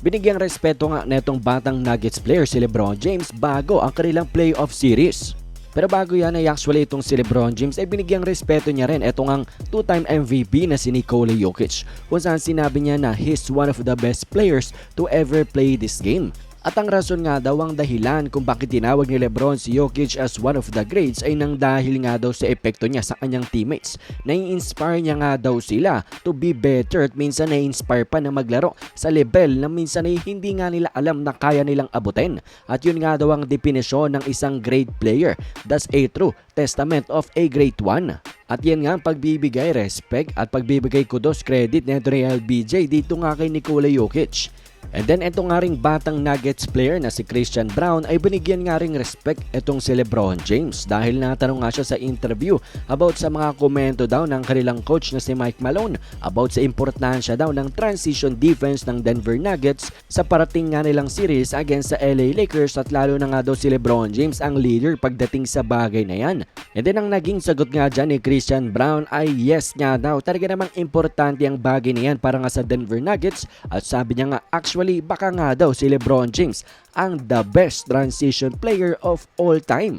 Binigyang respeto nga netong batang Nuggets player si LeBron James bago ang kanilang playoff series. Pero bago yan ay actually itong si LeBron James ay binigyang respeto niya rin itong ang two-time MVP na si Nikola Jokic kung saan sinabi niya na he's one of the best players to ever play this game. At ang rason nga daw ang dahilan kung bakit tinawag ni Lebron si Jokic as one of the greats ay nang dahil nga daw sa epekto niya sa kanyang teammates. Nai-inspire niya nga daw sila to be better at minsan nai-inspire pa na maglaro sa level na minsan ay hindi nga nila alam na kaya nilang abutin. At yun nga daw ang definisyon ng isang great player. That's a true testament of a great one. At yan nga ang pagbibigay respect at pagbibigay kudos credit ni Real BJ dito nga kay Nikola Jokic. And then ito nga ring batang Nuggets player na si Christian Brown ay binigyan nga ring respect itong si Lebron James dahil natanong nga siya sa interview about sa mga komento daw ng kanilang coach na si Mike Malone about sa importansya daw ng transition defense ng Denver Nuggets sa parating nga nilang series against sa LA Lakers at lalo na nga daw si Lebron James ang leader pagdating sa bagay na yan. And then ang naging sagot nga dyan ni Christian Brown ay yes nga daw talaga namang importante ang bagay na yan para nga sa Denver Nuggets at sabi niya nga actually baka nga daw si Lebron James ang the best transition player of all time.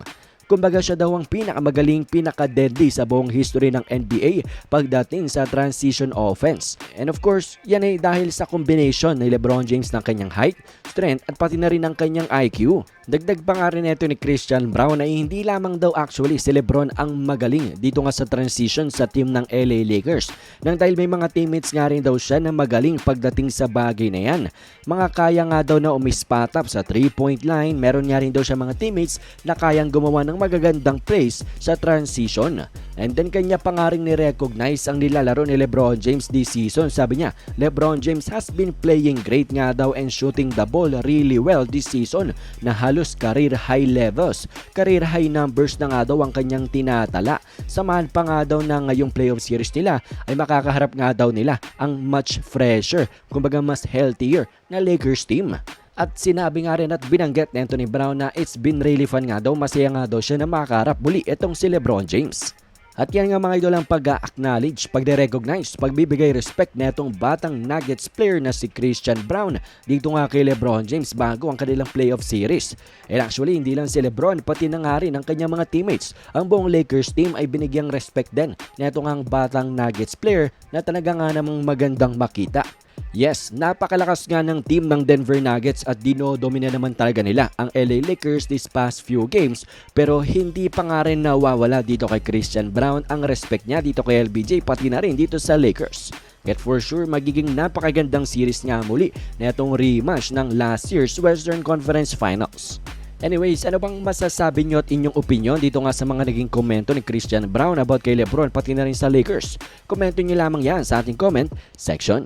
Kumbaga siya daw ang pinakamagaling, pinaka-deadly sa buong history ng NBA pagdating sa transition offense. And of course, yan ay dahil sa combination ni LeBron James ng kanyang height, strength at pati na rin ng kanyang IQ. Dagdag pa nga rin ito ni Christian Brown na hindi lamang daw actually si LeBron ang magaling dito nga sa transition sa team ng LA Lakers. Nang dahil may mga teammates nga rin daw siya na magaling pagdating sa bagay na yan. Mga kaya nga daw na umispatap sa 3-point line, meron nga rin daw siya mga teammates na kayang gumawa ng magagandang plays sa transition. And then kanya pa nga rin ni-recognize ang nilalaro ni Lebron James this season. Sabi niya, Lebron James has been playing great nga daw and shooting the ball really well this season na halos career high levels. Career high numbers na nga daw ang kanyang tinatala. Samahan pa nga daw na ngayong playoff series nila ay makakaharap nga daw nila ang much fresher, kumbaga mas healthier na Lakers team. At sinabi nga rin at binanggit ni Anthony Brown na it's been really fun nga daw, masaya nga daw siya na makaharap muli itong si Lebron James. At yan nga mga idol ang pag-acknowledge, pagde-recognize, pagbibigay respect na itong batang Nuggets player na si Christian Brown dito nga kay Lebron James bago ang kanilang playoff series. And actually, hindi lang si Lebron, pati na nga rin ang kanyang mga teammates. Ang buong Lakers team ay binigyang respect din na itong ang batang Nuggets player na talaga nga namang magandang makita. Yes, napakalakas nga ng team ng Denver Nuggets at dinodomina naman talaga nila ang LA Lakers this past few games pero hindi pa nga rin nawawala dito kay Christian Brown ang respect niya dito kay LBJ pati na rin dito sa Lakers. At for sure, magiging napakagandang series nga muli na itong rematch ng last year's Western Conference Finals. Anyways, ano bang masasabi nyo at inyong opinion dito nga sa mga naging komento ni Christian Brown about kay Lebron pati na rin sa Lakers? Komento nyo lamang yan sa ating comment section.